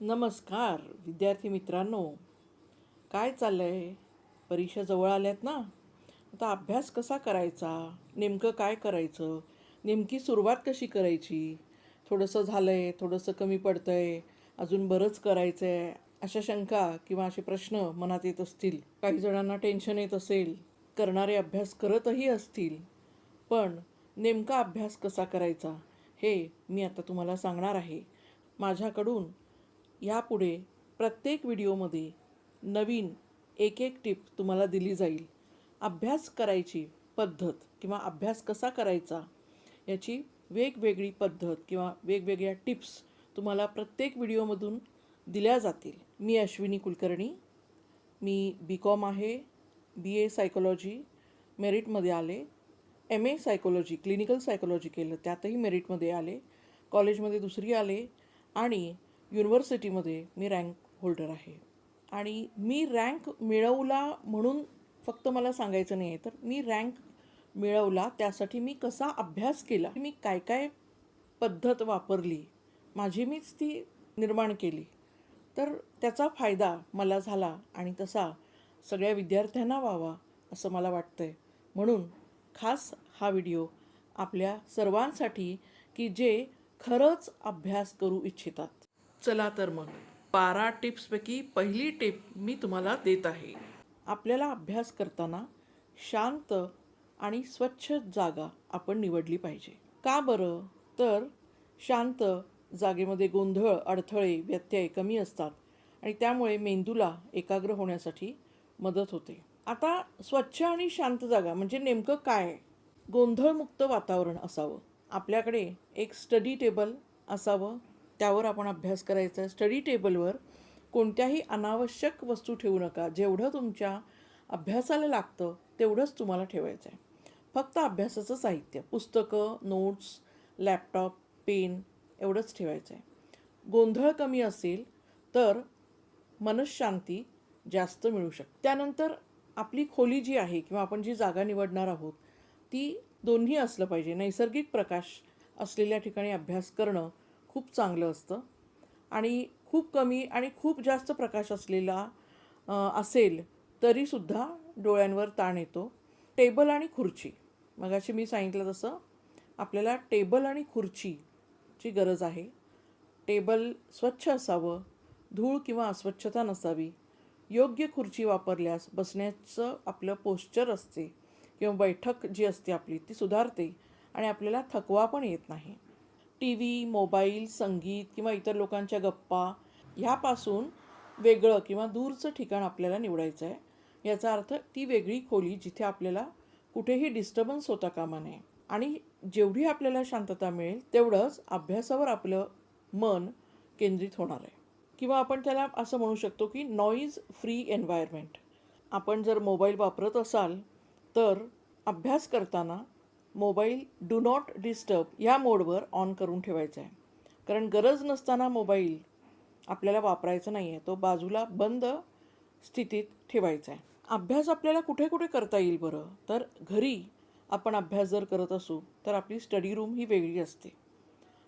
नमस्कार विद्यार्थी मित्रांनो. काय चाललं आहे परीक्षा जवळ आल्यात ना? आता अभ्यास कसा करायचा? नेमकं काय करायचं? नेमकी सुरुवात कशी करायची? थोडंसं झालं आहे थोडंसं कमी पडतं आहे अजून बरंच करायचं आहे अशा शंका किंवा असे प्रश्न मनात येत असतील. काही जणांना टेन्शन येत असेल करणारे अभ्यास करतही असतील. पण नेमका अभ्यास कसा करायचा? हे मी आता तुम्हाला सांगणार आहे. माझ्याकडून यापुढे प्रत्येक व्हिडिओमध्ये नवीन एक एक टिप तुम्हाला दिली जाईल. अभ्यास करायची पद्धत किंवा अभ्यास कसा करायचा याची वेगवेगळी पद्धत किंवा वेगवेगळ्या टिप्स तुम्हाला प्रत्येक व्हिडिओमधून दिल्या जातील. मी अश्विनी कुलकर्णी. मी बी कॉम आहे. बी ए सायकोलॉजी मेरिटमध्ये आले. M A psychology clinical psychology केलं त्यातही मेरिटमध्ये आले. कॉलेजमध्ये दुसरी आले. आणि युनिव्हर्सिटीमध्ये मी रँक होल्डर आहे. आणि मी रँक मिळवला म्हणून फक्त मला सांगायचं नाही आहे तर मी रँक मिळवला त्यासाठी मी कसा अभ्यास केला मी काय काय पद्धत वापरली माझी मीच ती निर्माण केली. तर त्याचा फायदा मला झाला आणि तसा सगळ्या विद्यार्थ्यांना व्हावा असं मला वाटतं आहे म्हणून खास हा व्हिडिओ आपल्या सर्वांसाठी की जे खरंच अभ्यास करू इच्छितात. चला तर मग. बारा टिप्सपैकी पहिली टिप मी तुम्हाला देत आहे. आपल्याला अभ्यास करताना शांत आणि स्वच्छ जागा आपण निवडली पाहिजे. का बरं? तर शांत जागेमध्ये गोंधळ अडथळे व्यत्यय कमी असतात आणि त्यामुळे मेंदूला एकाग्र होण्यासाठी मदत होते. आता स्वच्छ आणि शांत जागा म्हणजे नेमकं काय? गोंधळमुक्त वातावरण असावं. आपल्याकडे एक स्टडी टेबल असावं. त्यावर आपण अभ्यास करायचा. आहे स्टडी टेबलवर कोणत्याही अनावश्यक वस्तू ठेवू नका. जेवढं तुमच्या अभ्यासाला लागतं तेवढंच तुम्हाला ठेवायचं आहे फक्त अभ्यासाचं साहित्य पुस्तकं नोट्स लॅपटॉप पेन एवढंच ठेवायचं आहे गोंधळ कमी असेल तर मनशांती जास्त मिळू शकते त्यानंतर आपली खोली जी आहे किंवा आपण जी जागा निवडणार आहोत ती दोन्ही असलं पाहिजे. नैसर्गिक प्रकाश असलेल्या ठिकाणी अभ्यास करणं खूप चांगलं असतं. आणि खूप कमी आणि खूप जास्त प्रकाश असलेला असेल तरीसुद्धा डोळ्यांवर ताण येतो. टेबल आणि खुर्ची. मगाशी मी सांगितलं तसं आपल्याला टेबल आणि खुर्चीची गरज आहे. टेबल स्वच्छ असावं धूळ किंवा अस्वच्छता नसावी. योग्य खुर्ची वापरल्यास बसण्याचं आपलं पोश्चर असते किंवा बैठक जी असते आपली ती सुधारते आणि आपल्याला थकवा पण येत नाही. टी व्ही मोबाईल संगीत किंवा इतर लोकांच्या गप्पा ह्यापासून वेगळं किंवा दूरचं ठिकाण आपल्याला निवडायचं आहे. याचा अर्थ ती वेगळी खोली जिथे आपल्याला कुठेही डिस्टर्बन्स होता कामा नये. आणि जेवढी आपल्याला शांतता मिळेल तेवढंच अभ्यासावर आपलं मन केंद्रित होणार आहे. किंवा आपण त्याला असं म्हणू शकतो की नॉईज फ्री एन्व्हायरमेंट आपण जर मोबाईल वापरत असाल तर अभ्यास करताना मोबाईल डू नॉट डिस्टर्ब या मोडवर ऑन करून ठेवायचा आहे. कारण गरज नसताना मोबाईल आपल्याला वापरायचा नाही आहे तो बाजूला बंद स्थितीत ठेवायचा आहे. अभ्यास आपल्याला कुठे कुठे करता येईल बरं? तर घरी आपण अभ्यास जर करत असू तर आपली स्टडी रूम ही वेगळी असते.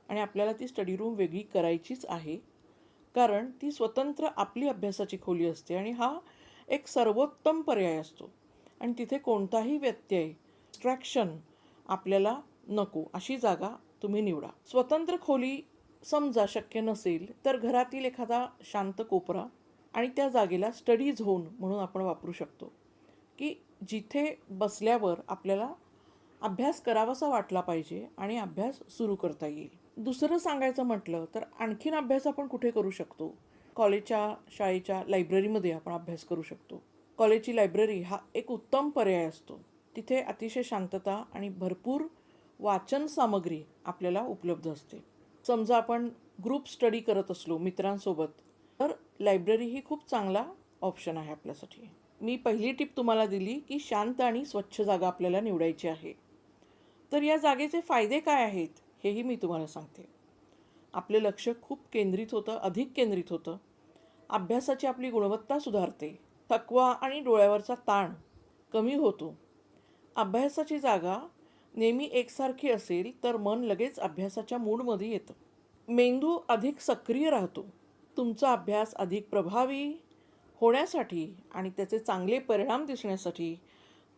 आणि आपल्याला ती स्टडी रूम वेगळी करायचीच आहे कारण ती स्वतंत्र आपली अभ्यासाची खोली असते आणि हा एक सर्वोत्तम पर्याय असतो. आणि तिथे कोणताही व्यत्यय डिस्ट्रॅक्शन आपल्याला नको अशी जागा तुम्ही निवडा. स्वतंत्र खोली समजा शक्य नसेल तर घरातील एखादा शांत कोपरा आणि त्या जागेला स्टडी झोन म्हणून आपण वापरू शकतो. की जिथे बसल्यावर आपल्याला अभ्यास करावासा वाटला पाहिजे आणि अभ्यास सुरू करता येईल. दुसरं सांगायचं म्हटलं तर आणखीन अभ्यास आपण कुठे करू शकतो? कॉलेजच्या शाळेच्या लायब्ररीमध्ये आपण अभ्यास करू शकतो. कॉलेजची लायब्ररी हा एक उत्तम पर्याय असतो. तिथे अतिशय शांतता आणि भरपूर वाचन सामग्री आपल्याला उपलब्ध असते. समजा आपण ग्रुप स्टडी करत असलो मित्रांसोबत तर लायब्ररी ही खूप चांगला ऑप्शन आहे आपल्यासाठी. मी पहिली टिप तुम्हाला दिली की शांत आणि स्वच्छ जागा आपल्याला निवडायची आहे. तर या जागेचे फायदे काय आहेत हेही मी तुम्हाला सांगते. आपले लक्ष खूप केंद्रित होतं अधिक केंद्रित होतं. अभ्यासाची आपली गुणवत्ता सुधारते. थकवा आणि डोळ्यावरचा ताण कमी होतो. अभ्यासाची जागा नेहमी एकसारखी असेल तर मन लगेच अभ्यासाच्या मूडमध्ये येतं. मेंदू अधिक सक्रिय राहतो. तुमचा अभ्यास अधिक प्रभावी होण्यासाठी आणि त्याचे चांगले परिणाम दिसण्यासाठी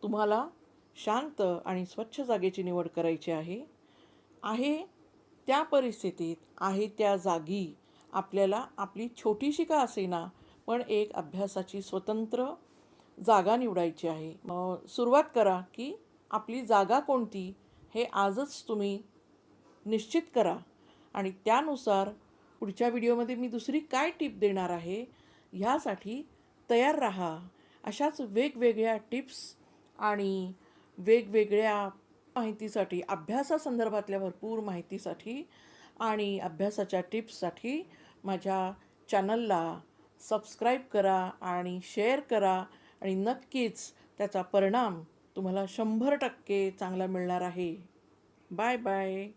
तुम्हाला शांत आणि स्वच्छ जागेची निवड करायची आहे. आहे त्या परिस्थितीत आहे त्या जागी आपल्याला आपली छोटीशी का असेना पण एक अभ्यासाची स्वतंत्र जागा निवडायची आहे. मग सुरुवात करा की आपली जागा कोणती हे आजच तुम्ही निश्चित करा. आणि त्यानुसार पुढच्या व्हिडिओमध्ये मी दुसरी काय टिप देणार आहे ह्यासाठी तयार राहा. अशाच वेगवेगळ्या टिप्स आणि वेगवेगळ्या माहितीसाठी अभ्यासासंदर्भातल्या भरपूर माहितीसाठी आणि अभ्यासाच्या टिप्ससाठी माझ्या चॅनलला सबस्क्राईब करा आणि शेअर करा. आणि नक्कीच त्याचा परिणाम तुम्हाला शंभर टक्के चांगला मिळणार आहे. Bye bye.